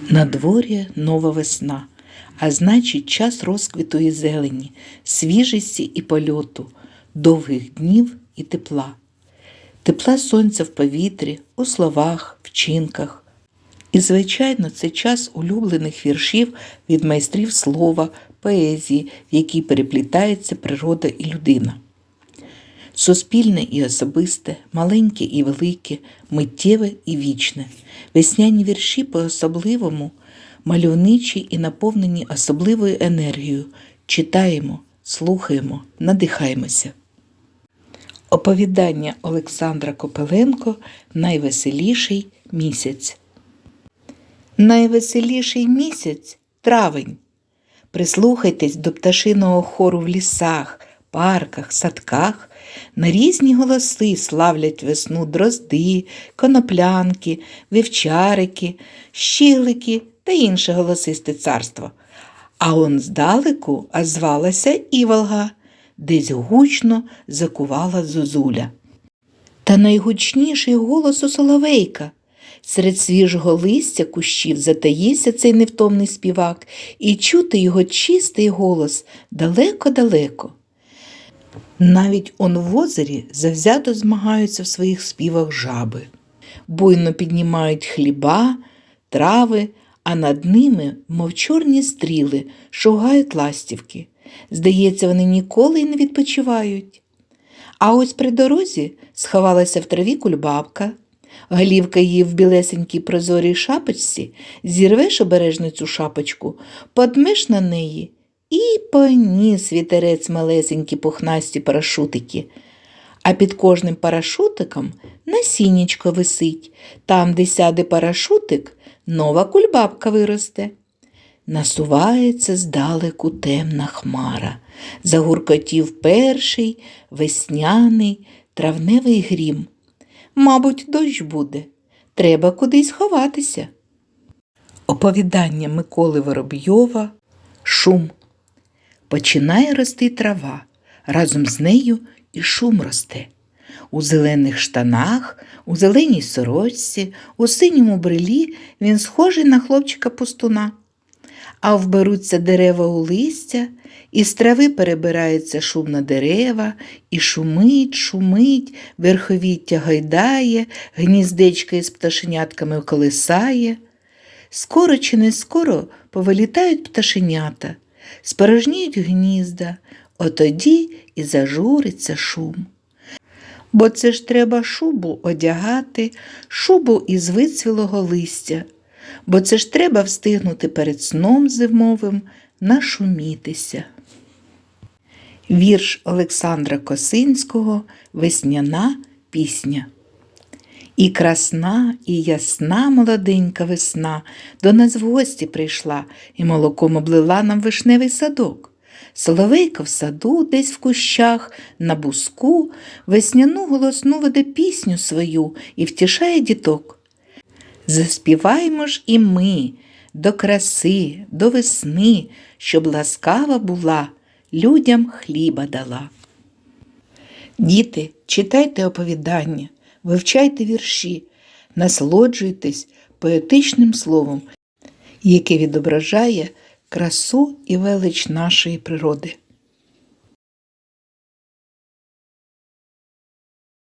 На дворі нова весна, а значить час розквіту і зелені, свіжості і польоту, довгих днів і тепла. Тепла сонця в повітрі, у словах, вчинках. І, звичайно, це час улюблених віршів від майстрів слова, поезії, в якій переплітається природа і людина. Суспільне і особисте, маленьке і велике, миттєве і вічне. Весняні вірші по-особливому, мальовничі і наповнені особливою енергією. Читаємо, слухаємо, надихаємося. Оповідання Олександра Копеленко Найвеселіший місяць. Найвеселіший місяць травень. Прислухайтесь до пташиного хору в лісах, парках, садках. На різні голоси славлять весну дрозди, коноплянки, вівчарики, щіглики та інше голосисте царство. А он здалеку а звалася Іволга, десь гучно закувала зозуля. Та найгучніший голос у соловейка. Серед свіжого листя кущів затаївся цей невтомний співак, і чути його чистий голос далеко-далеко. Навіть он в озері завзято змагаються в своїх співах жаби, буйно піднімають хліба, трави, а над ними, мов чорні стріли, шугають ластівки. Здається, вони ніколи й не відпочивають. А ось при дорозі сховалася в траві кульбабка. Голівка її в білесенькій прозорій шапочці, зірвеш обережно цю шапочку, подмеш на неї і поніс вітерець малесенькі пухнасті парашутики. А під кожним парашутиком насіннячко висить. Там, де сяде парашутик, нова кульбабка виросте. Насувається здалеку темна хмара. Загуркотів перший весняний травневий грім. Мабуть, дощ буде. Треба кудись ховатися. Оповідання Миколи Воробйова Шум. Починає рости трава. Разом з нею і шум росте. У зелених штанах, у зеленій сорочці, у синьому брелі він схожий на хлопчика пустуна. А вберуться дерева у листя, і з трави перебирається шум на дерева, і шумить, шумить, верховіття гайдає, гніздечка із пташенятками колисає. Скоро чи не скоро повилітають пташенята, спорожніють гнізда, отоді і зажуриться шум. Бо це ж треба шубу одягати, шубу із вицвілого листя, бо це ж треба встигнути перед сном зимовим нашумітися. Вірш Олександра Косинського Весняна пісня. І красна, і ясна молоденька весна до нас в гості прийшла і молоком облила нам вишневий садок. Соловейка в саду, десь в кущах, на буску, весняну голосну веде пісню свою і втішає діток. Заспіваймо ж і ми до краси, до весни, щоб ласкава була, людям хліба дала. Діти, читайте оповідання, вивчайте вірші, насолоджуйтесь поетичним словом, яке відображає красу і велич нашої природи.